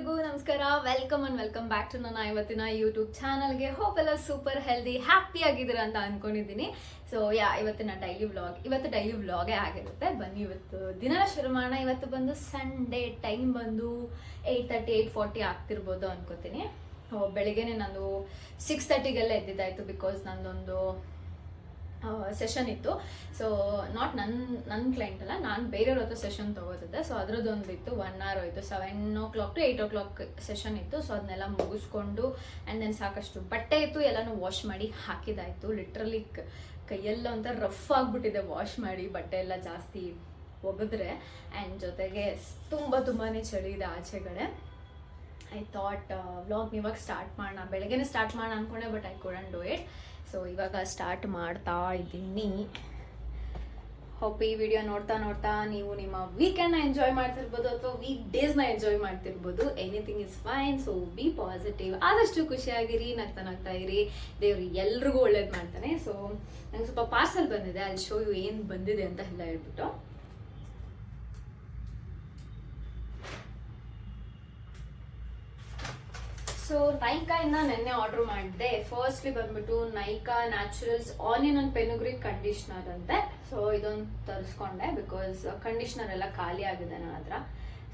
ಎಲ್ರಿಗೂ ನಮಸ್ಕಾರ. Welcome and welcome back to ನನ್ನ ಇವತ್ತಿನ ಯೂಟ್ಯೂಬ್ ಚಾನಲ್ಗೆ. ಹೋಪ್ ಎಲ್ಲ ಸೂಪರ್ ಹೆಲ್ದಿ ಹ್ಯಾಪಿ ಆಗಿದ್ದೀರಾ ಅಂತ ಅನ್ಕೊಂಡಿದ್ದೀನಿ. ಸೊ ಯಾ ಇವತ್ತಿನ ಡೈಲಿ ವ್ಲಾಗ್ ಇವತ್ತು ಡೈಲಿ ವ್ಲಾಗೇ ಆಗಿರುತ್ತೆ. ಬನ್ನಿ, ಇವತ್ತು ದಿನ ಶುರು ಮಾಡೋಣ ಇವತ್ತು ಬಂದು ಸಂಡೇ ಟೈಮ್ ಬಂದು ಏಯ್ಟ್ ತರ್ಟಿ ಏಯ್ಟ್ ಫಾರ್ಟಿ ಆಗ್ತಿರ್ಬೋದು ಅನ್ಕೋತೀನಿ. ಬೆಳಿಗ್ಗೆನೆ ನಾನು ಸಿಕ್ಸ್ ತರ್ಟಿಗೆಲ್ಲ ಎದ್ದಿದ್ದಾಯಿತು ಬಿಕಾಸ್ ನಂದೊಂದು ಸೆಷನ್ ಇತ್ತು. ಸೊ ನಾಟ್ ನನ್ನ ನನ್ನ ಕ್ಲೈಂಟ್ ಅಲ್ಲ, ನಾನು ಬೇರೆಯವ್ರ ಹತ್ರ ಸೆಷನ್ ತೊಗೋತಿದ್ದೆ. ಸೊ ಅದರದ್ದೊಂದು ಇತ್ತು ಒನ್ ಅವರ್ ಹೋಯಿತು. Seven o'clock to eight o'clock session ಇತ್ತು. ಸೊ ಅದನ್ನೆಲ್ಲ ಮುಗಿಸ್ಕೊಂಡು ಆ್ಯಂಡ್ ದೆನ್ ಸಾಕಷ್ಟು ಬಟ್ಟೆ ಇತ್ತು. ಎಲ್ಲನೂ ವಾಶ್ ಮಾಡಿ ಹಾಕಿದಾಯಿತು. ಲಿಟ್ರಲಿ ಕೈಯೆಲ್ಲ ಒಂಥರ ರಫ್ ಆಗಿಬಿಟ್ಟಿದೆ ವಾಶ್ ಮಾಡಿ, ಬಟ್ಟೆ ಎಲ್ಲ ಜಾಸ್ತಿ ಒಗೆದ್ರೆ. ಆ್ಯಂಡ್ ಜೊತೆಗೆ ತುಂಬ ತುಂಬಾ ಚಳಿ ಇದೆ ಆಚೆಗಡೆ ಐ ಥಾಟ್ ವ್ಲಾಗ್ ಇವಾಗ ಸ್ಟಾರ್ಟ್ ಮಾಡೋಣ ಬೆಳಗ್ಗೆನೇ ಸ್ಟಾರ್ಟ್ ಮಾಡೋಣ ಅನ್ಕೊಂಡೆ but I couldn't do it so ಇವಾಗ ಸ್ಟಾರ್ಟ್ ಮಾಡ್ತಾ ಇದ್ದೀನಿ. ಹೋಪ್ ಈ ವಿಡಿಯೋ ನೋಡ್ತಾ ನೋಡ್ತಾ ನೀವು ನಿಮ್ಮ ವೀಕೆಂಡ್ನ ಎಂಜಾಯ್ ಮಾಡ್ತಿರ್ಬೋದು ಅಥವಾ ವೀಕ್ ಡೇಸ್ನ enjoy ಮಾಡ್ತಿರ್ಬೋದು. Anything is fine so be positive ಆದಷ್ಟು ಖುಷಿಯಾಗಿರಿ, ನಗ್ತಾ ನಗ್ತಾ ಇರಿ. ದೇವ್ರು ಎಲ್ರಿಗೂ ಒಳ್ಳೇದು ಮಾಡ್ತಾನೆ. ಸೊ ನಂಗೆ ಸ್ವಲ್ಪ ಪಾರ್ಸಲ್ ಬಂದಿದೆ. ಅಲ್ಲಿ ಶೋ ಯು ಏನು ಬಂದಿದೆ ಅಂತ ಎಲ್ಲ ಹೇಳ್ಬಿಟ್ಟು. ಸೊ ನೈಕಾ ಇಂದ ನೆನ್ನೆ ಆರ್ಡರ್ ಮಾಡಿದೆ ಫಸ್ಟ್ಲಿ ಬಂದ್ಬಿಟ್ಟು Nykaa naturals onion and fenugreek conditioner ಅಂತೆ. ಸೊ ಇದೊಂದು ತರಿಸ್ಕೊಂಡೆ ಬಿಕಾಸ್ ಕಂಡೀಷ್ನರ್ ಎಲ್ಲ ಖಾಲಿ ಆಗಿದೆ ನನ್ನ ಹತ್ರ.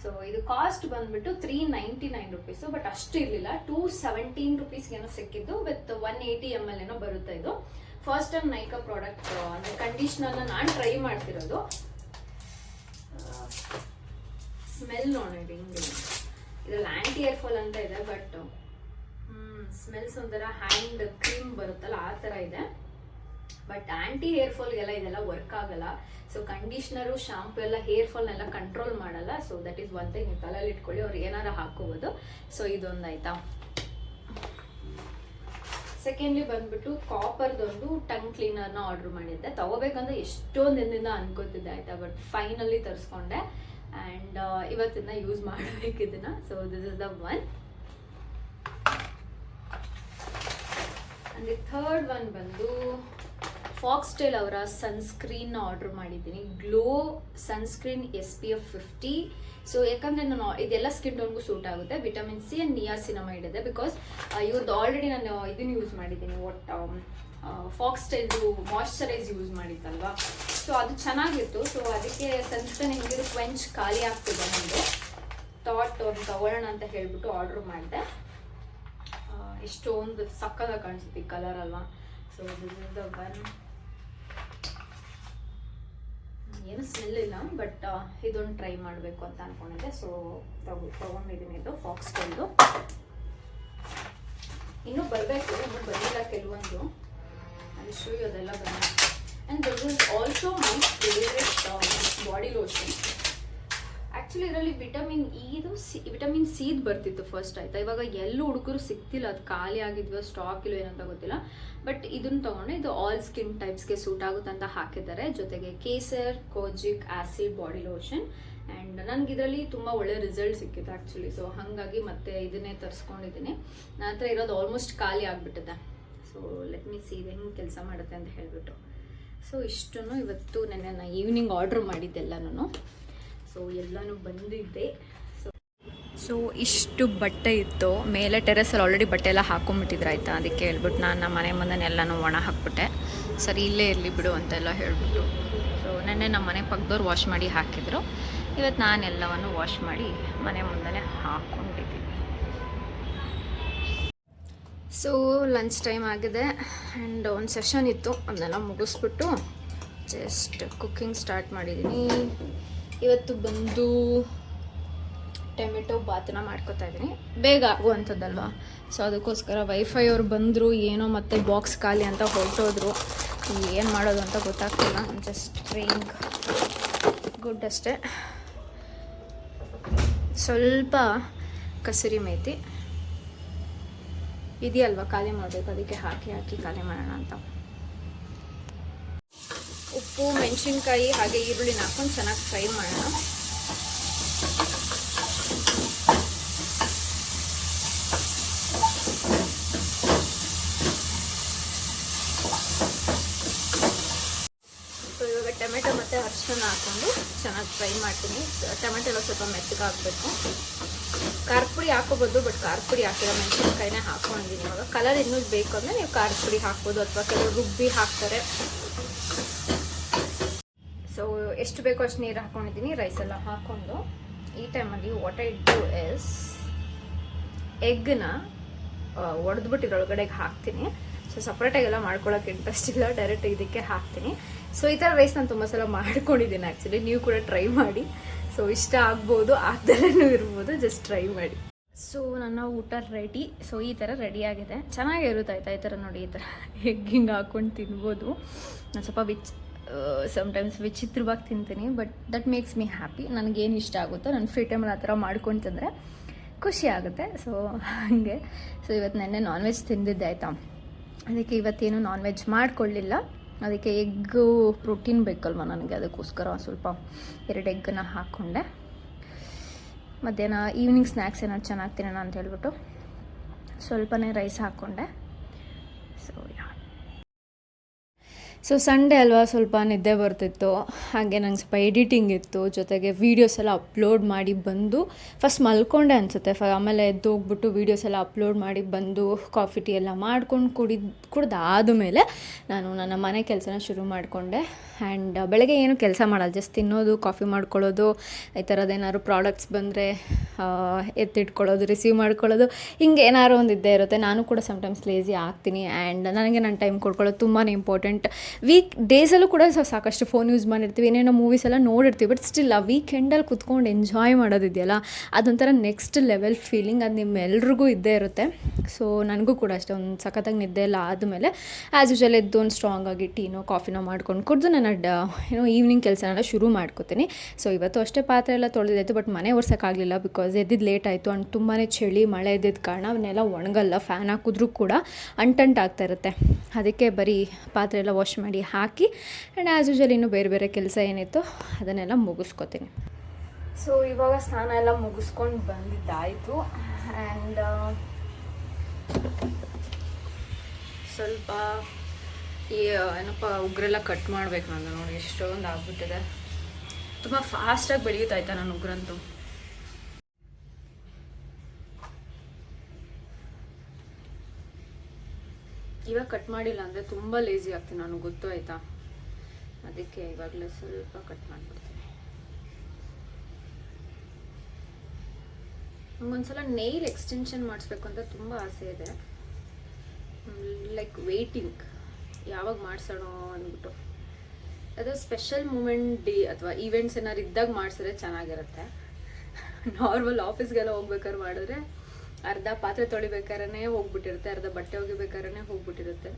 ಸೊ ಇದು ಕಾಸ್ಟ್ ಬಂದ್ಬಿಟ್ಟು three ninety nine rupees but ಅಷ್ಟು ಇರಲಿಲ್ಲ. ಟೂ ಸೆವೆಂಟೀನ್ ರುಪೀಸ್ಗೇನೋ ಸಿಕ್ಕಿದ್ದು with one eighty M L ಏನೋ ಬರುತ್ತೆ ಇದು. ಫಸ್ಟ್ ಟೈಮ್ ನೈಕಾ ಪ್ರಾಡಕ್ಟ್ ಅಂದರೆ ಕಂಡೀಷ್ನರ್ನ ನಾನು ಟ್ರೈ ಮಾಡ್ತಿರೋದು. ಸ್ಮೆಲ್ ನೋಡಿ ಹಿಂಗೆ. ಇದ್ರಲ್ಲಿ ಆ್ಯಂಟಿ ಏರ್ಫಾಲ್ ಅಂತ ಇದೆ ಬಟ್ ಸ್ಮೆಲ್ಸ್ ಒಂಥರ ಹ್ಯಾಂಡ್ ಕ್ರೀಮ್ ಬರುತ್ತಲ್ಲ, ಆ ಥರ ಇದೆ. ಬಟ್ ಆಂಟಿ ಹೇರ್ ಫಾಲ್ಗೆಲ್ಲ ಇದೆಲ್ಲ ವರ್ಕ್ ಆಗಲ್ಲ. ಸೊ ಕಂಡೀಷ್ನರು ಶಾಂಪು ಎಲ್ಲ ಹೇರ್ ಫಾಲ್ನೆಲ್ಲ ಕಂಟ್ರೋಲ್ ಮಾಡಲ್ಲ. So that is one thing ತಲೆಯಲ್ಲಿ ಇಟ್ಕೊಳ್ಳಿ, ಅವ್ರು ಏನಾರು ಹಾಕೋಬೋದು. ಸೊ ಇದೊಂದು ಆಯಿತಾ? ಸೆಕೆಂಡ್ಲಿ ಬಂದ್ಬಿಟ್ಟು ಕಾಪರ್ದೊಂದು ಟಂಗ್ ಕ್ಲೀನರ್ನ ಆರ್ಡರ್ ಮಾಡಿದ್ದೆ. ತೊಗೋಬೇಕಂದ್ರೆ ಎಷ್ಟೊಂದು ದಿನದಿಂದ ಅನ್ಕೋತಿದ್ದೆ, ಆಯಿತಾ? ಬಟ್ ಫೈನಲಿ ತರಿಸ್ಕೊಂಡೆ. ಆ್ಯಂಡ್ ಇವತ್ತಿನ use ಮಾಡಬೇಕಿದ್ದನ್ನ so this is the one and third one ಬಂದು ಫಾಕ್ಸ್ಟೈಲ್ ಅವರ ಸನ್ಸ್ಕ್ರೀನ್ ಆರ್ಡರ್ ಮಾಡಿದ್ದೀನಿ. Glow sunscreen S P F fifty so ಯಾಕಂದರೆ ನಾನು ಇದೆಲ್ಲ ಸ್ಕಿನ್ ಟೋನ್ಗೂ ಸೂಟ್ ಆಗುತ್ತೆ. ವಿಟಮಿನ್ ಸಿ ಆ್ಯಂಡ್ ನಿಯಾಸಿನಮೈಡ್ ಇದೆ ಬಿಕಾಸ್ ಇವ್ರದ್ದು ಆಲ್ರೆಡಿ ನಾನು ಇದನ್ನು ಯೂಸ್ ಮಾಡಿದ್ದೀನಿ. ಒಟ್ ಫಾಕ್ಸ್ಟೈಲ್ದು ಮಾಯಿಶ್ಚರೈಸ್ ಯೂಸ್ ಮಾಡಿದ್ದಲ್ವಾ? ಸೊ ಅದು ಚೆನ್ನಾಗಿತ್ತು. ಸೊ ಅದಕ್ಕೆ ಸನ್ಸ್ಕ್ರೀನ್ ಹೆಂಗಿದ್ರು ಕ್ವೆಂಚ್ ಖಾಲಿ ಆಗ್ತಿದೆ ನನಗೆ ಥಾಟ್ ಒಂದು ತಗೊಳ್ಳೋಣ ಅಂತ ಹೇಳಿಬಿಟ್ಟು ಆರ್ಡ್ರ್ ಮಾಡಿದೆ. ಇಷ್ಟೊಂದು ಸಕ್ಕದಾಗ ಕಾಣಿಸುತ್ತೆ ಈ ಕಲರ್ ಅಲ್ವಾ so this is the one ಏನು ಸ್ಮೆಲ್ ಇಲ್ಲ ಬಟ್ ಇದೊಂದು ಟ್ರೈ ಮಾಡಬೇಕು ಅಂತ ಅನ್ಕೊಂಡಿದ್ದೆ. ಸೊ ತಗೊ ತೊಗೊಂಡಿದ್ದೀನಿ ಇದು ಫಾಕ್ಸ್ ಟೈಲ್ದು ಇನ್ನೂ ಬರಬೇಕು, ಇನ್ನೂ ಬಂದಿಲ್ಲ ಕೆಲವೊಂದು. ಅದು ಶೂ ಅದೆಲ್ಲ ಬಂದ. And this is also my favourite body lotion actually ಇದರಲ್ಲಿ ವಿಟಮಿನ್ ಇದು ಸಿ, ವಿಟಮಿನ್ ಸಿದು ಬರ್ತಿತ್ತು ಫಸ್ಟ್ ಆಯ್ತಾ? ಇವಾಗ ಎಲ್ಲೂ ಹುಡುಗರು ಸಿಗ್ತಿಲ್ಲ, ಅದು ಖಾಲಿ ಆಗಿದ್ವೋ ಸ್ಟಾಕ್ ಇಲ್ಲೋ ಏನಂತ ಗೊತ್ತಿಲ್ಲ. ಬಟ್ ಇದನ್ನು ತೊಗೊಂಡೆ ಇದು ಆಲ್ ಸ್ಕಿನ್ ಟೈಪ್ಸ್ಗೆ ಸೂಟ್ ಆಗುತ್ತೆ ಅಂತ ಹಾಕಿದ್ದಾರೆ. ಜೊತೆಗೆ Kesar kojic acid body lotion and ನನಗೆ ಇದರಲ್ಲಿ ತುಂಬ ಒಳ್ಳೆ ರಿಸಲ್ಟ್ ಸಿಕ್ಕಿತ್ತು ಆ್ಯಕ್ಚುಲಿ ಸೊ ಹಾಗಾಗಿ ಮತ್ತೆ ಇದನ್ನೇ ತರಿಸ್ಕೊಂಡಿದ್ದೀನಿ. ನನ್ನ ಹತ್ರ ಇರೋದು ಆಲ್ಮೋಸ್ಟ್ ಖಾಲಿ ಆಗಿಬಿಟ್ಟಿದೆ. ಸೊ ಲೆಟ್ ಮೀ ಸಿ ಇದು ಹೆಂಗೆ ಕೆಲಸ ಮಾಡುತ್ತೆ ಅಂತ ಹೇಳಿಬಿಟ್ಟು. ಸೊ ಇಷ್ಟು ಇವತ್ತು ನೆನ್ನೆ ನಾನು ಈವ್ನಿಂಗ್ ಆರ್ಡ್ರ್ ಮಾಡಿದ್ದೆಲ್ಲನೂ ಸೊ ಎಲ್ಲನೂ ಬಂದಿದ್ದೆ ಸೊ ಸೊ ಇಷ್ಟು ಬಟ್ಟೆ ಇತ್ತು. ಮೇಲೆ ಟೆರೆಸಲ್ಲಿ ಆಲ್ರೆಡಿ ಬಟ್ಟೆ ಎಲ್ಲ ಹಾಕೊಂಡ್ಬಿಟ್ಟಿದ್ರು, ಆಯಿತಾ? ಅದಕ್ಕೆ ಹೇಳ್ಬಿಟ್ಟು ನಾನು ನಮ್ಮ ಮನೆ ಮುಂದೆ ಎಲ್ಲನೂ ಒಣ ಹಾಕ್ಬಿಟ್ಟೆ. ಸರಿ, ಇಲ್ಲೇ ಇರಲಿ ಬಿಡು ಅಂತೆಲ್ಲ ಹೇಳ್ಬಿಟ್ಟು. ಸೊ ನೆನ್ನೆ ನಮ್ಮ ಮನೆ ಪಕ್ಕದವ್ರು ವಾಶ್ ಮಾಡಿ ಹಾಕಿದ್ರು. ಇವತ್ತು ನಾನು ಎಲ್ಲವನ್ನು ವಾಶ್ ಮಾಡಿ ಮನೆ ಮುಂದೆ ಹಾಕ್ಕೊಂಡಿದ್ದೀನಿ ಸೊ ಲಂಚ್ ಟೈಮ್ ಆಗಿದೆ. ಆ್ಯಂಡ್ ಒಂದು ಸೆಷನ್ ಇತ್ತು. ಅದನ್ನೆಲ್ಲ ಮುಗಿಸ್ಬಿಟ್ಟು ಜಸ್ಟ್ ಕುಕ್ಕಿಂಗ್ ಸ್ಟಾರ್ಟ್ ಮಾಡಿದ್ದೀನಿ ಇವತ್ತು ಬಂದು ಟೊಮೆಟೊ ಬಾತನ್ನ ಮಾಡ್ಕೊತಾ ಇದ್ದೀನಿ ಬೇಗ ಆಗುವಂಥದ್ದಲ್ವಾ? ಸೊ ಅದಕ್ಕೋಸ್ಕರ ವೈಫೈ ಅವ್ರು ಬಂದರು, ಏನೋ ಮತ್ತೆ ಬಾಕ್ಸ್ ಖಾಲಿ ಅಂತ ಹೊರಟೋದ್ರು. ಏನು ಮಾಡೋದು ಅಂತ ಗೊತ್ತಾಗ್ತಿಲ್ಲ. ಜಸ್ಟ್ ಡ್ರಿಂಕ್ ಗುಡ್ ಅಷ್ಟೇ. ಸ್ವಲ್ಪ ಕಸೂರಿ ಮೇತಿ. ಇದೆಯಲ್ವಾ? ಖಾಲಿ ಮಾಡಬೇಕು. ಅದಕ್ಕೆ ಹಾಕಿ ಹಾಕಿ ಖಾಲಿ ಮಾಡೋಣ ಅಂತ. ಉಪ್ಪು, ಮೆಣಸಿನ್ಕಾಯಿ, ಹಾಗೆ ಈರುಳ್ಳಿನ ಹಾಕೊಂಡು ಚೆನ್ನಾಗಿ ಫ್ರೈ ಮಾಡೋಣ. ಸೊ, ಇವಾಗ ಟೊಮೆಟೊ ಮತ್ತು ಅರ್ಶನ ಹಾಕ್ಕೊಂಡು ಚೆನ್ನಾಗಿ ಫ್ರೈ ಮಾಡ್ತೀನಿ. ಟೊಮೆಟೊ ಎಲ್ಲ ಸ್ವಲ್ಪ ಮೆತ್ತಗಾಗಬೇಕು ಖಾರದ ಪುಡಿ ಹಾಕೋಬೋದು, ಬಟ್ ಖಾರದ ಪುಡಿ ಹಾಕಿರೋ ಮೆಣಸಿನ್ಕಾಯಿನೇ ಹಾಕೊಂಡಿದ್ದೀನಿ ಇವಾಗ. ಕಲರ್ ಇನ್ನೂ ಬೇಕು ಅಂದರೆ ನೀವು ಖಾರದ ಪುಡಿ ಹಾಕ್ಬೋದು, ಅಥವಾ ಕೆಲವು ರುಬ್ಬಿ ಹಾಕ್ತಾರೆ. ಎಷ್ಟು ಬೇಕೋ ಅಷ್ಟು ನೀರು ಹಾಕೊಂಡಿದ್ದೀನಿ ರೈಸ್ ಎಲ್ಲ ಹಾಕ್ಕೊಂಡು ಈ ಟೈಮಲ್ಲಿ ವಾಟ್ ಐ ಡೂ ಎಸ್ ಎಗ್ನ ಒಡೆದ್ಬಿಟ್ಟು ಇದ್ರೊಳಗಡೆಗೆ ಹಾಕ್ತೀನಿ. ಸೊ ಸಪ್ರೇಟಾಗೆಲ್ಲ ಮಾಡ್ಕೊಳ್ಳೋಕೆ ಇಂಟ್ರೆಸ್ಟ್ ಇಲ್ಲ ಡೈರೆಕ್ಟ್ ಇದಕ್ಕೆ ಹಾಕ್ತೀನಿ. ಸೊ ಈ ಥರ ರೈಸ್ ನಾನು ತುಂಬ ಸಲ ಮಾಡ್ಕೊಂಡಿದ್ದೀನಿ ಆ್ಯಕ್ಚುಲಿ ನೀವು ಕೂಡ ಟ್ರೈ ಮಾಡಿ. ಸೊ ಇಷ್ಟ ಆಗ್ಬೋದು ಆಗ್ದಲೂ ಇರ್ಬೋದು ಜಸ್ಟ್ ಟ್ರೈ ಮಾಡಿ. ಸೊ ನನ್ನ ಊಟ ರೆಡಿ ಸೊ ಈ ಥರ ರೆಡಿ ಆಗಿದೆ. ಚೆನ್ನಾಗಿರುತ್ತೆ ಆಯ್ತಾ ಈ ಥರ ನೋಡಿ, ಈ ಥರ ಎಗ್ ಹಿಂಗೆ ಹಾಕ್ಕೊಂಡು ತಿನ್ಬೋದು. ನಾನು ಸ್ವಲ್ಪ ವಿಚ್ ಸಮ್ಟೈಮ್ಸ್ ವಿಚಿತ್ರವಾಗಿ ತಿಂತೀನಿ but that makes me happy ನನಗೇನು ಇಷ್ಟ ಆಗುತ್ತೋ ನಾನು ಫ್ರೀ ಟೈಮಲ್ಲಿ ಆ ಥರ ಮಾಡ್ಕೊಂಡು ತಿಂದರೆ ಖುಷಿ ಆಗುತ್ತೆ. ಸೊ ಹಾಗೆ. ಸೊ ಇವತ್ತು ನೆನ್ನೆ ನಾನ್ ವೆಜ್ ತಿಂದಿದ್ದೆ, ಆಯಿತಾ? ಅದಕ್ಕೆ ಇವತ್ತೇನು ನಾನ್ ವೆಜ್ ಮಾಡ್ಕೊಳ್ಳಿಲ್ಲ. ಅದಕ್ಕೆ ಎಗ್ಗು ಪ್ರೋಟೀನ್ ಬೇಕಲ್ವ ನನಗೆ? ಅದಕ್ಕೋಸ್ಕರ ಸ್ವಲ್ಪ ಎರಡು ಎಗ್ಗನ್ನು ಹಾಕ್ಕೊಂಡೆ ಮಧ್ಯಾಹ್ನ ಈವ್ನಿಂಗ್ ಸ್ನ್ಯಾಕ್ಸ್ ಏನಾದ್ರು ಚೆನ್ನಾಗಿ ತಿನ್ನೋಣ ಅಂತ ಹೇಳ್ಬಿಟ್ಟು ಸ್ವಲ್ಪನೇ ರೈಸ್ ಹಾಕ್ಕೊಂಡೆ ಸೊ ಯಾ ಸೊ ಸಂಡೇ ಅಲ್ವಾ ಸ್ವಲ್ಪ ನಿದ್ದೆ ಬರ್ತಿತ್ತು. ಹಾಗೆ ನಂಗೆ ಸ್ವಲ್ಪ ಎಡಿಟಿಂಗ್ ಇತ್ತು. ಜೊತೆಗೆ ವೀಡಿಯೋಸ್ ಎಲ್ಲ ಅಪ್ಲೋಡ್ ಮಾಡಿ ಬಂದು ಫಸ್ಟ್ ಮಲ್ಕೊಂಡೆ ಅನಿಸುತ್ತೆ. ಫ ಆಮೇಲೆ ಎದ್ದು ಹೋಗ್ಬಿಟ್ಟು ವೀಡಿಯೋಸ್ ಎಲ್ಲ ಅಪ್ಲೋಡ್ ಮಾಡಿ ಬಂದು ಕಾಫಿ ಟೀ ಎಲ್ಲ ಮಾಡ್ಕೊಂಡು ಕುಡಿದು, ಕುಡ್ದಾದ ಮೇಲೆ ನಾನು ನನ್ನ ಮನೆ ಕೆಲಸನ ಶುರು ಮಾಡಿಕೊಂಡೆ. ಆ್ಯಂಡ್ ಬೆಳಗ್ಗೆ ಏನು ಕೆಲಸ ಮಾಡಲ್ಲ. ಜಸ್ಟ್ ತಿನ್ನೋದು ಕಾಫಿ ಮಾಡ್ಕೊಳ್ಳೋದು, ಈ ಥರದ್ದು ಏನಾದ್ರು ಪ್ರಾಡಕ್ಟ್ಸ್ ಬಂದರೆ ಎತ್ತಿಟ್ಕೊಳ್ಳೋದು ರಿಸೀವ್ ಮಾಡ್ಕೊಳ್ಳೋದು, ಹಿಂಗೆ ಏನಾದ್ರು ಒಂದು ಇದ್ದೇ ಇರುತ್ತೆ. ನಾನು ಕೂಡ ಸಮಟೈಮ್ಸ್ ಲೇಸಿ ಆಗ್ತೀನಿ. ಆ್ಯಂಡ್ ನನಗೆ ನನ್ನ ಟೈಮ್ ಕೊಡ್ಕೊಳ್ಳೋದು ತುಂಬಾ ಇಂಪಾರ್ಟೆಂಟ್ ವೀಕ್ ಡೇಸಲ್ಲೂ ಕೂಡ ಸಾಕಷ್ಟು ಫೋನ್ ಯೂಸ್ ಮಾಡಿರ್ತೀವಿ, ಏನೇನೋ ಮೂವೀಸ್ ಎಲ್ಲ ನೋಡಿರ್ತೀವಿ ಬಟ್ ಸ್ಟಿಲ್ ಆ ವೀಕೆಂಡಲ್ಲಿ ಕುತ್ಕೊಂಡು ಎಂಜಾಯ್ ಮಾಡೋದಿದೆಯಲ್ಲ, ಅದೊಂಥರ ನೆಕ್ಸ್ಟ್ ಲೆವೆಲ್ ಫೀಲಿಂಗ್ ಅದು ನಿಮ್ಮೆಲ್ರಿಗೂ ಇದ್ದೇ ಇರುತ್ತೆ. ಸೊ ನನಗೂ ಕೂಡ ಅಷ್ಟೇ, ಒಂದು ಸಖತ್ತಾಗಿ ನಿದ್ದೆ ಎಲ್ಲ ಆದಮೇಲೆ ಆ್ಯಸ್ ಯೂಶಲ್ ಎದ್ದು ಒಂದು ಸ್ಟ್ರಾಂಗ್ ಆಗಿ ಟೀನೋ, ಕಾಫಿನೋ ಮಾಡ್ಕೊಂಡು ಕುಡಿದು ನಾನು ಡ ಏನೋ ಈವ್ನಿಂಗ್ ಕೆಲಸನೆಲ್ಲ ಶುರು ಮಾಡ್ಕೋತೀನಿ. ಸೊ ಇವತ್ತು ಅಷ್ಟೇ ಪಾತ್ರೆ ಎಲ್ಲ ತೊಳೆದಿದ್ದಾಯಿತು ಬಟ್ ಮನೆ ಒರ್ಸೋಕ್ಕಾಗಲಿಲ್ಲ ಬಿಕಾಸ್ ಎದ್ದಿದ್ದು ಲೇಟ್ ಆಯಿತು ಅಂಡ್ ತುಂಬಾ ಚಳಿ, ಮಳೆ ಇದ್ದಿದ್ದ ಕಾರಣ ಅವನ್ನೆಲ್ಲ ಒಣಗಲ್ಲ ಫ್ಯಾನ್ ಹಾಕಿದ್ರೂ ಕೂಡ ಅಂಟಂಟ್ ಆಗ್ತಾ ಇರುತ್ತೆ. ಅದಕ್ಕೆ ಬರೀ ಪಾತ್ರೆ ಎಲ್ಲ ವಾಶ್ ಮಾಡಿ ಹಾಕಿ ಆ್ಯಂಡ್ ಆ್ಯಸ್ ಯೂಶಲ್ ಇನ್ನೂ ಬೇರೆ ಬೇರೆ ಕೆಲಸ ಏನಿತ್ತು ಅದನ್ನೆಲ್ಲ ಮುಗಿಸ್ಕೊತೀನಿ. ಸೊ ಇವಾಗ ಸ್ನಾನ ಎಲ್ಲ ಮುಗಿಸ್ಕೊಂಡು ಬಂದಿದ್ದಾಯಿತು ಆ್ಯಂಡ್ ಸ್ವಲ್ಪ ಈ ಏನಪ್ಪ, ಉಗ್ರೆಲ್ಲ ಕಟ್ ಮಾಡಬೇಕು ನಾನು ನೋಡಿ ಎಷ್ಟೊಂದು ಆಗ್ಬಿಟ್ಟಿದೆ ತುಂಬ ಫಾಸ್ಟಾಗಿ ಬೆಳೆಯುತ್ತಾಯ್ತಾ ನಾನು ಉಗ್ರಂತೂ. ಇವಾಗ ಕಟ್ ಮಾಡಿಲ್ಲ ಅಂದರೆ ತುಂಬ ಲೇಸಿ ಆಗ್ತೀನಿ ನಾನು, ಗೊತ್ತು ಆಯಿತಾ? ಅದಕ್ಕೆ ಇವಾಗಲೇ ಸ್ವಲ್ಪ ಕಟ್ ಮಾಡಿಬಿಡ್ತೀನಿ. ನಂಗೊಂದ್ಸಲ ನೈಲ್ ಎಕ್ಸ್ಟೆನ್ಷನ್ ಮಾಡಿಸ್ಬೇಕು ಅಂತ ತುಂಬ ಆಸೆ ಇದೆ. ಲೈಕ್ ವೇಟಿಂಗ್ ಯಾವಾಗ ಮಾಡ್ಸೋಣ ಅಂದ್ಬಿಟ್ಟು. ಅದು ಸ್ಪೆಷಲ್ ಮೂಮೆಂಟ್ ಡೇ ಅಥವಾ ಈವೆಂಟ್ಸ್ ಏನಾದ್ರು ಇದ್ದಾಗ ಮಾಡಿಸಿದ್ರೆ ಚೆನ್ನಾಗಿರುತ್ತೆ. ನಾರ್ಮಲ್ ಆಫೀಸ್ಗೆಲ್ಲ ಹೋಗ್ಬೇಕಾದ್ರೆ ಮಾಡಿದ್ರೆ ಅರ್ಧ ಪಾತ್ರೆ ತೊಳಿಬೇಕಾರೇ ಹೋಗ್ಬಿಟ್ಟಿರುತ್ತೆ, ಅರ್ಧ ಬಟ್ಟೆ ಒಗಿಬೇಕಾದ್ರೆ ಹೋಗ್ಬಿಟ್ಟಿರುತ್ತೆ.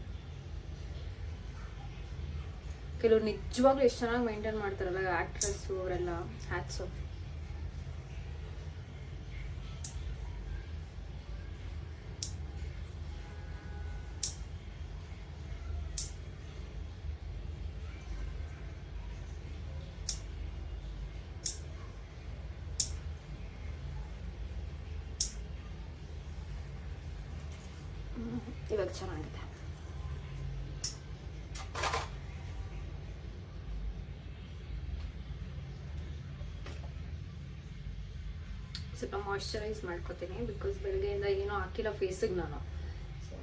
ಕೆಲವ್ರು ನಿಜವಾಗ್ಲೂ ಎಷ್ಟು ಚೆನ್ನಾಗಿ ಮೇಂಟೈನ್ ಮಾಡ್ತಾರಲ್ಲ ಆ್ಯಕ್ಟ್ರೆಸ್ಸು ಅವರೆಲ್ಲ ಹ್ಯಾಟ್ಸು ಇವಾಗ ಚೆನ್ನಾಗಿದೆ. ಸ್ವಲ್ಪ ಮಾಯಿಶ್ಚರೈಸ್ ಮಾಡ್ಕೋತೀನಿ ಬಿಕಾಸ್ ಬೆಳಗ್ಗೆಯಿಂದ ಏನೂ ಹಾಕಿಲ್ಲ ಫೇಸಿಗೆ ನಾನು. ಸೊ.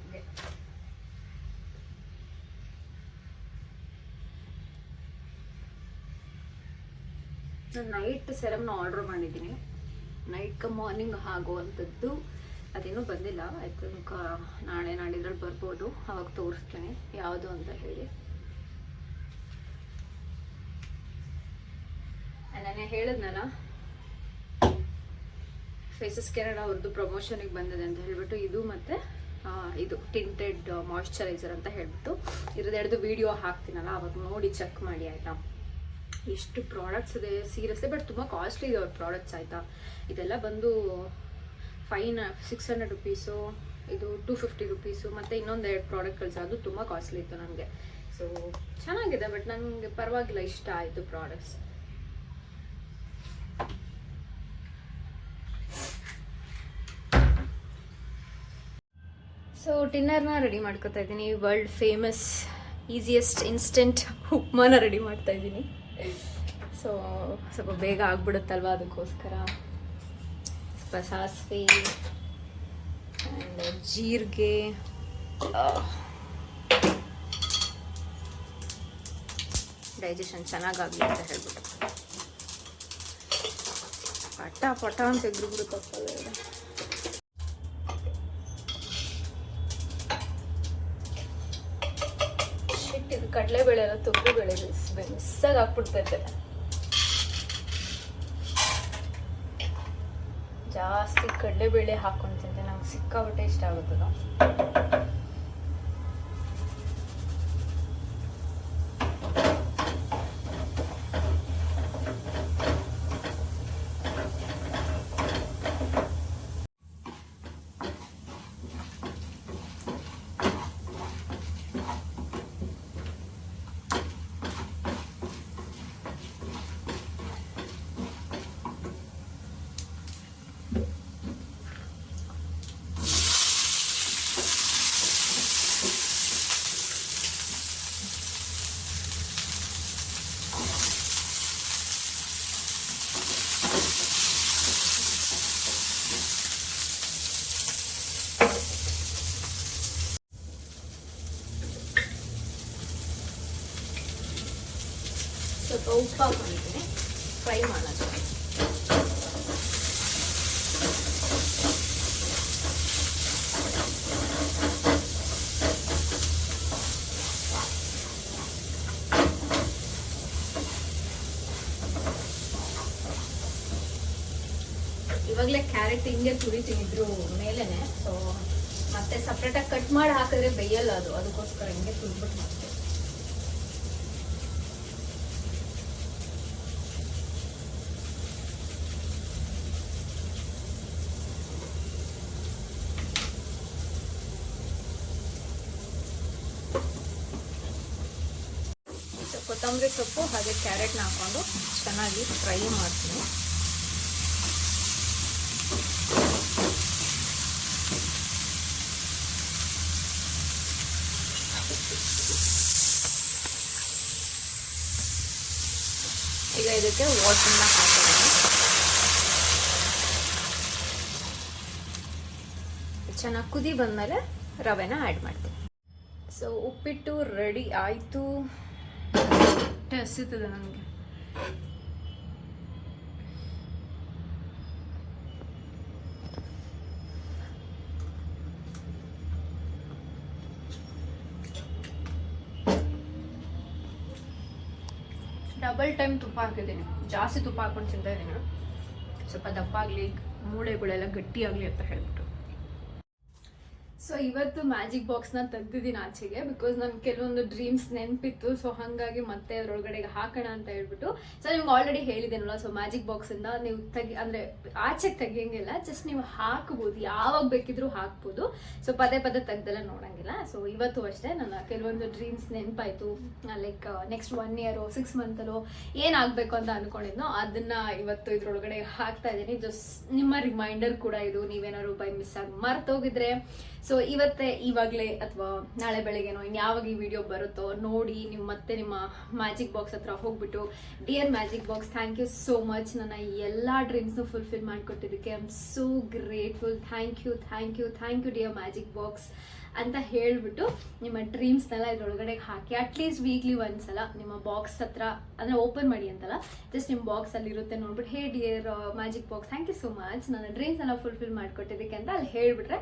ನಾನು ನೈಟ್ ಸೆರಮ್ನ ಆರ್ಡರ್ ಮಾಡಿದ್ದೀನಿ. ನೈಟ್ ಮಾರ್ನಿಂಗ್ ಆಗುವಂಥದ್ದು ಅದೇನೂ ಬಂದಿಲ್ಲ. ಐ ಥಿಂಕ್ ನಾಳೆ ನಾಡಿದ್ರಲ್ಲಿ ಬರ್ಬೋದು. ಅವಾಗ ತೋರಿಸ್ತೀನಿ. ಯಾವುದು ಅಂತ ಹೇಳಿ. ನಾನು ಹೇಳಿದ್ನಲ್ಲ ಫೇಸಸ್ ಕೇರಳ ಅವ್ರದ್ದು ಪ್ರಮೋಷನಿಗೆ ಬಂದಿದೆ ಅಂತ ಹೇಳ್ಬಿಟ್ಟು ಇದು ಮತ್ತು ಇದು ಟಿಂಟೆಡ್ ಮಾಯಿಶ್ಚರೈಸರ್ ಅಂತ ಹೇಳ್ಬಿಟ್ಟು ಇರೋದೆರಡು ವಿಡಿಯೋ ಹಾಕ್ತೀನಲ್ಲ, ಅವಾಗ ನೋಡಿ ಚೆಕ್ ಮಾಡಿ, ಆಯಿತಾ? ಇಷ್ಟು ಪ್ರಾಡಕ್ಟ್ಸ್ ಇದೆ ಸೀರಿಯಸ್ಲಿ ಬಟ್ ತುಂಬ ಕಾಸ್ಟ್ಲಿ ಇದೆ ಅವ್ರ ಪ್ರಾಡಕ್ಟ್ಸ್ ಆಯಿತಾ? ಇದೆಲ್ಲ ಬಂದು ಫೈನ್ ಸಿಕ್ಸ್ ಹಂಡ್ರೆಡ್ ರುಪೀಸು, ಇದು ಟೂ ಫಿಫ್ಟಿ ರುಪೀಸು, ಮತ್ತು ಇನ್ನೊಂದು ಎರಡು ಪ್ರಾಡಕ್ಟ್ ಕಳಿಸ ಅದು ತುಂಬ ಕಾಸ್ಟ್ಲಿ ಇತ್ತು ನನಗೆ. ಸೊ ಚೆನ್ನಾಗಿದೆ, ಬಟ್ ನನಗೆ ಪರವಾಗಿಲ್ಲ, ಇಷ್ಟ ಆಯಿತು ಪ್ರಾಡಕ್ಟ್ಸ್. ಸೊ ಡಿನ್ನರ್ನ ರೆಡಿ ಮಾಡ್ಕೊತಾ ಇದ್ದೀನಿ. ವರ್ಲ್ಡ್ ಫೇಮಸ್ ಈಸಿಯೆಸ್ಟ್ ಇನ್ಸ್ಟೆಂಟ್ ಉಪ್ಮಾನ ರೆಡಿ ಮಾಡ್ತಾ ಇದ್ದೀನಿ. ಸೊ ಸ್ವಲ್ಪ ಬೇಗ ಆಗ್ಬಿಡುತ್ತಲ್ವ ಅದಕ್ಕೋಸ್ಕರ? ಸ್ವಲ್ಪ ಸಾಸಿವೆ ಆ್ಯಂಡ್ ಜೀರಿಗೆ ಡೈಜೆಷನ್ ಚೆನ್ನಾಗಾಗಲಿ ಅಂತ ಹೇಳ್ಬಿಟ್ಟು. ಪಟ ಪಟ ಅಂತ ತೆಗೆದುಬಿಡುತ್ತಪ್ಪಲ್ಲ ಇದು ಶಿಟ್ ಇದು ಕಡಲೆಬೇಳೆ ಎಲ್ಲ ತೊಗರಿಬೇಳೆ ಮಿಸ್ಸಾಗಿ ಹಾಕ್ಬಿಡ್ತೈತೆ ಜಾಸ್ತಿ ಕಡಲೆಬೇಳೆ ಹಾಕೊಂಡು ತಿಂತೆ ನಂಗೆ ಸಿಕ್ಕಾಬಿಟ್ಟೆ ಇಷ್ಟ ಆಗುತ್ತದ ಸ್ವಲ್ಪ ಉಪ್ಪು ಹಾಕೊಂಡಿದ್ದೀನಿ ಫ್ರೈ ಮಾಡೋದು ಇವಾಗಲೇ ಕ್ಯಾರೆಟ್ ಹಿಂಗೆ ತುರಿತೀನಿ ಇದ್ರ ಮೇಲೆನೆ ಸೊ ಮತ್ತೆ ಸಪ್ರೇಟಾಗಿ ಕಟ್ ಮಾಡಿ ಹಾಕಿದ್ರೆ ಬೇಯಲ್ಲ ಅದು. ಅದಕ್ಕೋಸ್ಕರ ಹಿಂಗೆ ತುರ್ಬಿಟ್ಟು ಮಾಡ್ತೀವಿ. ಕೊತ್ತಂಬರಿ ಸೊಪ್ಪು ಹಾಗೆ ಕ್ಯಾರೆಟ್ನ ಹಾಕೊಂಡು ಚೆನ್ನಾಗಿ ಫ್ರೈ ಮಾಡ್ತೀನಿ ಈಗ ಇದಕ್ಕೆ ವಾಟರ್ನ ಹಾಕೋಣ ಚೆನ್ನಾಗಿ ಕುದಿ ಬಂದಮೇಲೆ ರವೆನ ಆ್ಯಡ್ ಮಾಡ್ತೀನಿ. ಸೊ ಉಪ್ಪಿಟ್ಟು ರೆಡಿ ಆಯಿತು. ಹಸಿತದೆ ನನಗೆ. ಡಬಲ್ ಟೈಮ್ ತುಪ್ಪ ಹಾಕಿದ್ದೀನಿ. ಜಾಸ್ತಿ ತುಪ್ಪ ಹಾಕೊಂಡು ತಿಂತಾ ಇದ್ದೀನಿ. ಸ್ವಲ್ಪ ದಪ್ಪ ಆಗಲಿ ಮೂಳೆಗಳೆಲ್ಲ ಗಟ್ಟಿಯಾಗಲಿ ಅಂತ ಹೇಳ್ಬಿಟ್ಟು. ಸೊ ಇವತ್ತು ಮ್ಯಾಜಿಕ್ ಬಾಕ್ಸ್ನ ತೆಗ್ದಿದ್ದೀನಿ ಆಚೆಗೆ ಬಿಕಾಸ್ ನನ್ ಕೆಲವೊಂದು ಡ್ರೀಮ್ಸ್ ನೆನಪಿತ್ತು. ಸೊ ಹಾಗಾಗಿ ಮತ್ತೆ ಅದ್ರೊಳಗಡೆ ಹಾಕೋಣ ಅಂತ ಹೇಳ್ಬಿಟ್ಟು. ಸೊ ನಿಮ್ಗೆ ಆಲ್ರೆಡಿ ಹೇಳಿದ್ದೇನಲ್ಲ ಸೊ ಮ್ಯಾಜಿಕ್ ಬಾಕ್ಸ್ ಇಂದ ನೀವು ತೆಗಿ, ಅಂದ್ರೆ ಆಚೆಗೆ ತೆಗಿಯಂಗಿಲ್ಲ ಜಸ್ಟ್ ನೀವು ಹಾಕ್ಬೋದು. ಯಾವಾಗ ಬೇಕಿದ್ರೂ ಹಾಕ್ಬೋದು. ಸೊ ಪದೇ ಪದೇ ತೆಗ್ದೆಲ್ಲ ನೋಡಂಗಿಲ್ಲ. ಸೊ ಇವತ್ತು ಅಷ್ಟೇ ನನ್ನ ಕೆಲವೊಂದು ಡ್ರೀಮ್ಸ್ ನೆನಪಾಯ್ತು. Like next one year six ಮಂತಲ್ಲೋ ಏನಾಗಬೇಕು ಅಂತ ಅನ್ಕೊಂಡಿದ್ನೋ ಅದನ್ನ ಇವತ್ತು ಇದ್ರೊಳಗಡೆ ಹಾಕ್ತಾ ಇದ್ದೀನಿ. ಜಸ್ಟ್ ನಿಮ್ಮ ರಿಮೈಂಡರ್ ಕೂಡ ಇದು. ನೀವೇನಾದ್ರು ಬೈ ಮಿಸ್ ಆಗಿ ಮರ್ತೋಗಿದ್ರೆ ಸೊ ಇವತ್ತೇ, ಇವಾಗಲೇ ಅಥವಾ ನಾಳೆ ಬೆಳಗ್ಗೆನೋ ಇನ್ನು ಯಾವಾಗ ಈ ವಿಡಿಯೋ ಬರುತ್ತೋ ನೋಡಿ ನಿಮ್ಮ ಮತ್ತೆ ನಿಮ್ಮ ಮ್ಯಾಜಿಕ್ ಬಾಕ್ಸ್ ಹತ್ರ ಹೋಗ್ಬಿಟ್ಟು dear magic box thank you so much ನನ್ನ ಎಲ್ಲ ಡ್ರೀಮ್ಸ್ನು fulfil ಮಾಡಿಕೊಟ್ಟಿದ್ದಕ್ಕೆ I am so grateful thank you thank you thank you dear magic box ಅಂತ ಹೇಳ್ಬಿಟ್ಟು ನಿಮ್ಮ ಡ್ರೀಮ್ಸ್ನೆಲ್ಲ ಇದ್ರೊಳಗಡೆ ಹಾಕಿ ಅಟ್ಲೀಸ್ಟ್ ವೀಕ್ಲಿ ಒಂದ್ಸಲ ನಿಮ್ಮ ಬಾಕ್ಸ್ ಹತ್ರ, ಅಂದರೆ ಓಪನ್ ಮಾಡಿ ಅಂತಲ್ಲ ಜಸ್ಟ್ ನಿಮ್ಮ ಬಾಕ್ಸ್ ಅಲ್ಲಿ ಇರುತ್ತೆ ನೋಡ್ಬಿಟ್ಟು hey dear magic box thank you so much ನನ್ನ ಡ್ರೀಮ್ಸ್ ಎಲ್ಲ ಫುಲ್ಫಿಲ್ ಮಾಡಿಕೊಟ್ಟಿದ್ದಕ್ಕೆ ಅಂತ ಅಲ್ಲಿ ಹೇಳ್ಬಿಟ್ರೆ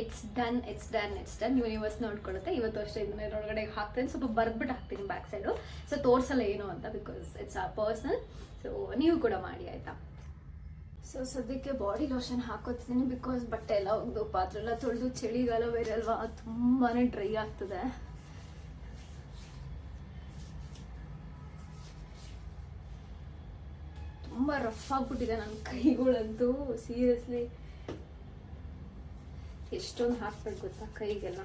it's done it's done it's done universe ನೋಡ್ಕೊಳುತ್ತೆ. ಇವತ್ತು ಅಷ್ಟೇ ಇದನ್ನ ಇದ್ರೊಳಗಡೆ ಹಾಕ್ತೀನಿ. ಸ್ವಲ್ಪ ಬರ್ಬಿಟ್ಟು ಹಾಕ್ತೀನಿ ಬ್ಯಾಕ್ ಸೈಡು ಸೊ ತೋರ್ಸಲ್ಲ ಏನು ಅಂತ because it's a personal so ನೀವು ಕೂಡ ಮಾಡಿ, ಆಯ್ತಾ? ಸೊ ಸದ್ಯಕ್ಕೆ ಬಾಡಿ ಲೋಷನ್ ಹಾಕೋತಿದ್ದೀನಿ ಬಿಕಾಸ್ ಬಟ್ಟೆ ಎಲ್ಲ ಒಂದು ಪಾತ್ರೆ ಎಲ್ಲ ತೊಳೆದು, ಚಳಿಗಾಲ ಬೇರೆ ಅಲ್ವಾ? ತುಂಬಾ ಡ್ರೈ ಆಗ್ತದೆ. ತುಂಬ ರಫ್ ಆಗ್ಬಿಟ್ಟಿದೆ ನನ್ನ ಕೈಗಳಂತೂ. ಸೀರಿಯಸ್ಲಿ ಎಷ್ಟೊಂದು ಹಾಕ್ಬೇಕು ಗೊತ್ತಾ? ಕೈಗೆಲ್ಲ.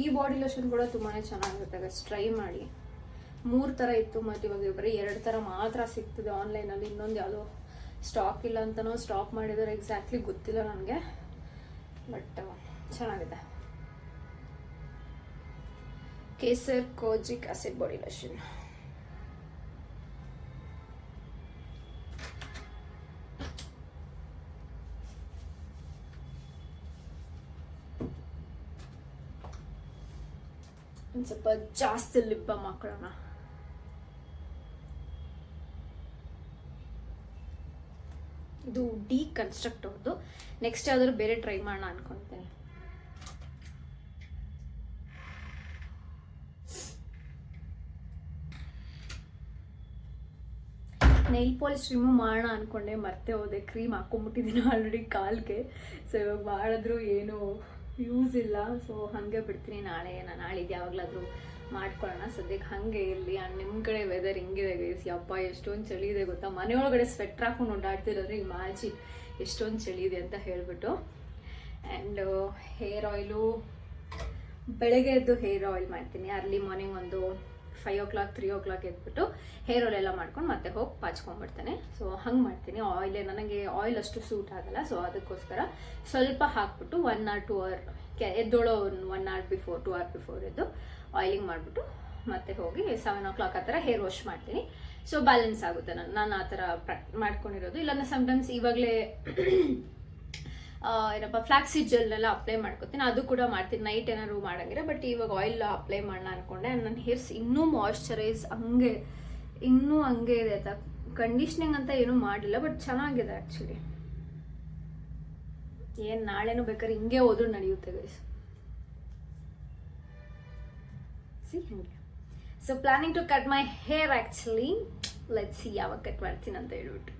ಈ ಬಾಡಿ ಲೋಷನ್ ಕೂಡ ತುಂಬಾನೇ ಚೆನ್ನಾಗಿರುತ್ತೆ ಗೈಸ್ ಟ್ರೈ ಮಾಡಿ. ಮೂರು ಥರ ಇತ್ತು, ಮತ್ತು ಇವಾಗ ಬರೀ ಎರಡು ಥರ ಮಾತ್ರ ಸಿಗ್ತದೆ ಆನ್ಲೈನಲ್ಲಿ ಇನ್ನೊಂದು ಯಾವುದೋ ಸ್ಟಾಕ್ ಇಲ್ಲ ಅಂತನೋ ಸ್ಟಾಕ್ ಮಾಡಿದರೆ ಎಕ್ಸಾಕ್ಟ್ಲಿ ಗೊತ್ತಿಲ್ಲ ನನಗೆ. ಬಟ್ ಚೆನ್ನಾಗಿದೆ. Kesar kojic acid body lotion ಒಂದು ಸ್ವಲ್ಪ ಜಾಸ್ತಿ ಲಿಪ್ ಬಾಮ್ ಹಾಕೊಳ್ಳೋಣ ಇದು ಡಿ ಕನ್ಸ್ಟ್ರಕ್ಟ್ ಅವ್ರದ್ದು ನೆಕ್ಸ್ಟ್ ಯಾವ್ದಾದ್ರು ಬೇರೆ ಟ್ರೈ ಮಾಡೋಣ ಅನ್ಕೊಂತೇನೆ. ನೈಲ್ ಪಾಲಿಶ್ ರಿಮೂವ್ ಮಾಡೋಣ ಅನ್ಕೊಂಡೆ, ಮರ್ತೆ ಹೋದೆ. ಕ್ರೀಮ್ ಹಾಕೊಂಡ್ಬಿಟ್ಟಿದ್ದೀನಿ ಆಲ್ರೆಡಿ ಕಾಲ್ಗೆ. ಸೊ ಇವಾಗ ಮಾಡಿದ್ರು ಏನು ಯೂಸ್ ಇಲ್ಲ. ಸೊ ಹಾಗೆ ಬಿಡ್ತೀನಿ ನಾಳೆ. ನಾನು ನಾಳಿದ್ದು ಯಾವಾಗಲಾದರೂ ಮಾಡ್ಕೊಳ್ಳೋಣ. ಸದ್ಯಕ್ಕೆ ಹಾಗೆ ಇರಲಿ. ಆ್ಯಂಡ್ ನಿಮ್ಮ ಕಡೆ ವೆದರ್ ಹಿಂಗಿದೆ ಗೈಸ್ ಯಪ್ಪ, ಎಷ್ಟೊಂದು ಚಳಿ ಇದೆ ಗೊತ್ತಾ? ಮನೆಯೊಳಗಡೆ ಸ್ವೆಟ್ರ್ ಹಾಕೊಂಡು ಓಡಾಡ್ತಿರೋದ್ರೆ ಮಾಜಿ ಎಷ್ಟೊಂದು ಚಳಿ ಇದೆ ಅಂತ ಹೇಳಿಬಿಟ್ಟು. ಆ್ಯಂಡ್ ಹೇರ್ ಆಯಿಲು ಬೆಳಗ್ಗೆ ಎದ್ದು ಹೇರ್ ಆಯಿಲ್ ಮಾಡ್ತೀನಿ. ಅರ್ಲಿ ಮಾರ್ನಿಂಗ್ ಒಂದು five o'clock three o'clock ಎದ್ಬಿಟ್ಟು ಹೇರ್ ಆಯಿಲ್ ಎಲ್ಲ ಮಾಡ್ಕೊಂಡು ಮತ್ತೆ ಹೋಗಿ ಪಾಚ್ಕೊಂಡ್ಬಿಡ್ತೇನೆ. ಸೊ ಹಂಗೆ ಮಾಡ್ತೀನಿ. ಆಯಿಲ್ ನನಗೆ ಆಯಿಲ್ ಅಷ್ಟು ಸೂಟ್ ಆಗಲ್ಲ. ಸೊ ಅದಕ್ಕೋಸ್ಕರ ಸ್ವಲ್ಪ ಹಾಕ್ಬಿಟ್ಟು one or two hour ಎದ್ದೋಳೋ one hour before two hour before ಎದ್ದು ಆಯಿಲಿಂಗ್ ಮಾಡಿಬಿಟ್ಟು ಮತ್ತೆ ಹೋಗಿ ಸೆವೆನ್ ಓ ಕ್ಲಾಕ್ ಆ ಥರ ಹೇರ್ ವಾಶ್ ಮಾಡ್ತೀನಿ. ಸೊ ಬ್ಯಾಲೆನ್ಸ್ ಆಗುತ್ತೆ. ನಾನು ನಾನು ಆ ಥರ ಪ್ರ, ಮಾಡ್ಕೊಂಡಿರೋದು. ಇಲ್ಲಾಂದ್ರೆ ಸಮ್ಟೈಮ್ಸ್ ಇವಾಗಲೇ ಏನಪ್ಪ ಫ್ಲಾಕ್ಸಿಡ್ ಜೆಲ್ ಎಲ್ಲ ಅಪ್ಲೈ ಮಾಡ್ಕೊತೀನಿ. ಅದು ಕೂಡ ಮಾಡ್ತೀನಿ. ನೈಟ್ ಏನಾದ್ರು ಮಾಡಂಗಿಲ್ಲ ಬಟ್ ಇವಾಗ ಆಯಿಲ್ ಅಪ್ಲೈ ಮಾಡೋಣ ಅನ್ಕೊಂಡೆ. ಆ್ಯಂಡ್ ನನ್ನ ಹೇರ್ಸ್ ಇನ್ನೂ ಮಾಯ್ಶ್ಚರೈಸ್ ಹಂಗೆ, ಇನ್ನೂ ಹಂಗೆ ಇದೆ ಆಯ್ತಾ ಕಂಡೀಷ್ನಿಂಗ್ ಅಂತ ಏನೂ ಮಾಡಿಲ್ಲ ಬಟ್ ಚೆನ್ನಾಗಿದೆ ಆ್ಯಕ್ಚುಲಿ ಏನು ನಾಳೆನೂ ಬೇಕಾದ್ರೆ ಹಿಂಗೆ ಹೋದ್ರೂ ನಡೆಯುತ್ತೆ ಗೈಸ್ ಸಿ ಹಂಗೆ. So planning to cut my hair actually let see ಯಾವಾಗ ಕಟ್ ಮಾಡ್ತೀನಿ ಅಂತ ಹೇಳ್ಬಿಟ್ಟು.